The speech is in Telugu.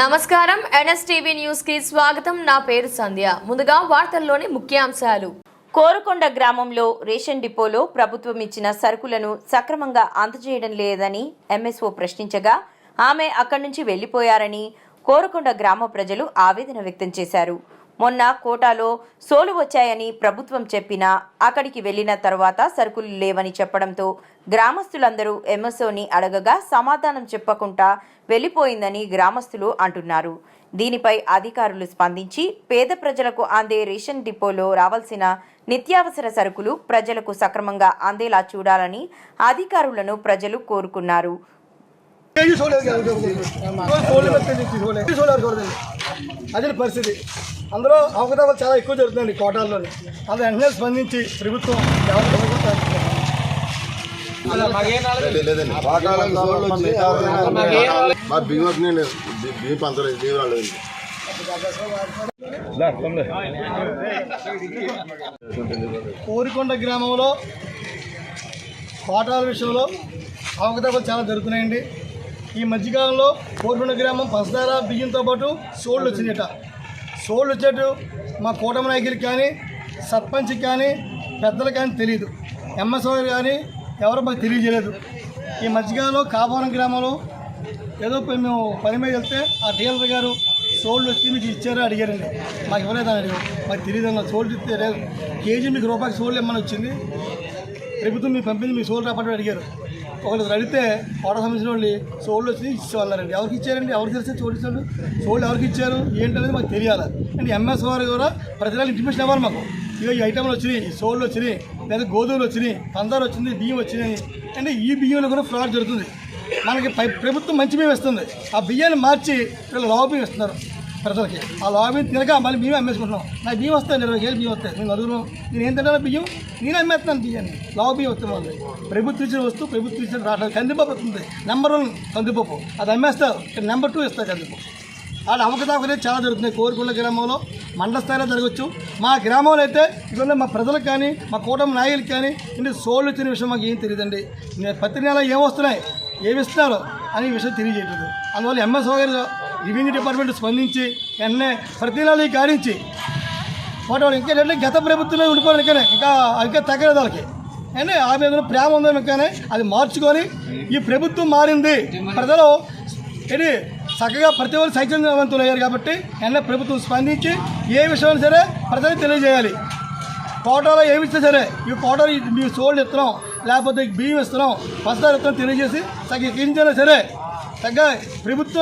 నమస్కారం. ఎన్ఎస్టీవీ న్యూస్కి స్వాగతం. నా పేరు సంధ్య. ముందుగా వార్తల్లోని ముఖ్యాంశాలు. కోరకొండ గ్రామంలో రేషన్ డిపోలో ప్రభుత్వం ఇచ్చిన సరుకులను సక్రమంగా అందజేయడం లేదని ఎంఎస్ఓ ప్రశ్నించగా ఆమె అక్కడి నుంచి వెళ్ళిపోయారని కోరకొండ గ్రామ ప్రజలు ఆవేదన వ్యక్తం చేశారు. మొన్న కోటాలో సోలు వచ్చాయని ప్రభుత్వం చెప్పినా అక్కడికి వెళ్ళిన తర్వాత సరుకులు లేవని చెప్పడంతో గ్రామస్తులందరూ ఎంఎస్ఓని అడగగా సమాధానం చెప్పకుండా వెళ్ళిపోయిందని గ్రామస్తులు అంటున్నారు. దీనిపై అధికారులు స్పందించి పేద ప్రజలకు అందే రేషన్ డిపోలో రావాల్సిన నిత్యావసర సరుకులు ప్రజలకు సక్రమంగా అందేలా చూడాలని అధికారులను ప్రజలు కోరుకున్నారు. అదే పరిస్థితి. అందులో అవకతవకలు చాలా ఎక్కువ జరుగుతుంది కోటాల్లోని. అందులో వెంటనే స్పందించి ప్రభుత్వం మా భీమ పంచలేదు కోరికొండ గ్రామంలో కోటాల విషయంలో అవకతవకలు చాలా జరుగుతున్నాయండి. ఈ మధ్యకాలంలో కోరికొండ గ్రామం పంచదార బియ్యంతో పాటు సోళ్ళు వచ్చినాయట సోళ్ళు వచ్చేట్టు మా కూటమి నాయకులకి కానీ సర్పంచ్కి కానీ పెద్దలకు కానీ తెలియదు ఎంఎస్ఓ కానీ ఎవరు మాకు తెలియజేయలేదు. ఈ మధ్యకాలంలో కాపురం గ్రామంలో ఏదో మేము పని మీద వెళ్తే ఆ డీలర్ గారు సోళ్ళు వచ్చి మీకు ఇచ్చారో అడిగారండి. మాకు ఇవ్వలేదని అడిగారు. మాకు తెలియదు అన్న సోళ్ళు ఇస్తే కేజీ మీకు రూపాయలు సోళ్ళు ఇమ్మని వచ్చింది. ప్రభుత్వం మీకు పంపింది మీ సోల్ రాపట్టు అడిగారు. ఒకళ్ళు అడిగితే కోట సంబంధించిన వాళ్ళు సోళ్ళు వచ్చి ఇచ్చేవాళ్ళారండి ఎవరికి ఇచ్చారండి? ఎవరికి తెలిస్తే సోళ్ళు సోళ్ళు ఎవరికి ఇచ్చారు? ఏంటనేది మాకు తెలియాలి. అంటే ఎంఎస్ వారు కూడా ప్రతి నెల ఇన్ఫర్మేషన్ ఇవ్వాలి మాకు. ఇక ఈ ఐటమ్లు వచ్చినాయి ఈ సోళ్ళు వచ్చినాయి లేదా గోధుమలు వచ్చినాయి పందారు వచ్చింది బియ్యం వచ్చినాయి. అంటే ఈ బియ్యంలో కూడా ఫ్రాడ్ జరుగుతుంది. మనకి ప్రభుత్వం మంచి బియ్యం ఇస్తుంది. ఆ బియ్యాన్ని మార్చి వీళ్ళు లావు బియ్యం ఇస్తున్నారు. ప్రజలకి ఆ లావు బియ్యం తినక మళ్ళీ మేమే అమ్మేసుకుంటున్నాం. నాకు బియ్యం వస్తాయి ఇరవై కేజీ బియ్యం వస్తాయి. నేను నలుగురు నేను ఏం తింటాను బియ్యం నేను అమ్మేస్తున్నాను బియ్యాన్ని. లావు బియ్యం వస్తుంది వాళ్ళు. ప్రభుత్వం ఇచ్చిన వస్తువు ప్రభుత్వం ఇచ్చిన రావట్లేదు కందిపప్పు వస్తుంది. నెంబర్ వన్ కందిపప్పు. అది అమ్మేస్తారు. ఇక్కడ నెంబర్ టూ ఇస్తారు కందిపప్పు. ఆడ అవకతవకలు చాలా జరుగుతున్నాయి. కోరుకుల గ్రామంలో మండల స్థాయిలో జరగచ్చు. మా గ్రామంలో అయితే ఇవన్నీ మా ప్రజలకు కానీ మా కూటమి నాయకులకు కానీ ఇంటి సోళ్ళు వచ్చిన విషయం మాకు ఏం తెలియదండి. నేను ప్రతి నెల ఏం వస్తున్నాయి ఏమి ఇస్తున్నారు అనే విషయం తెలియజేయలేదు అందువల్ల ఎంఎస్ఓ గారు రెవెన్యూ డిపార్ట్మెంట్ స్పందించి వెంటనే ప్రతి నెల ఈ గారించి వాటి వాళ్ళు ఇంకేంటంటే గత ప్రభుత్వంలో ఉండిపోయిన ఇంకా ఇంకా ఇంకా తగ్గలేదు వాళ్ళకి. అంటే ఆ మీద ప్రేమ ఉందని కానీ అది మార్చుకొని ఈ ప్రభుత్వం మారింది. ప్రజలు ఇది చక్కగా ప్రతి ఒక్కరు చైతన్యవంతులు అయ్యారు కాబట్టి వెంటనే ప్రభుత్వం స్పందించి ఏ విషయం సరే ప్రజలకు తెలియజేయాలి. కోటాలో ఏమి ఇస్తే సరే ఈ కోటాలు మీ సోళ్ళు ఇస్తున్నాం లేకపోతే బియ్యం ఇస్తున్నాం పసదారు ఇస్తున్నాం తెలియజేసి తగ్గ సరే తగ్గ ప్రభుత్వం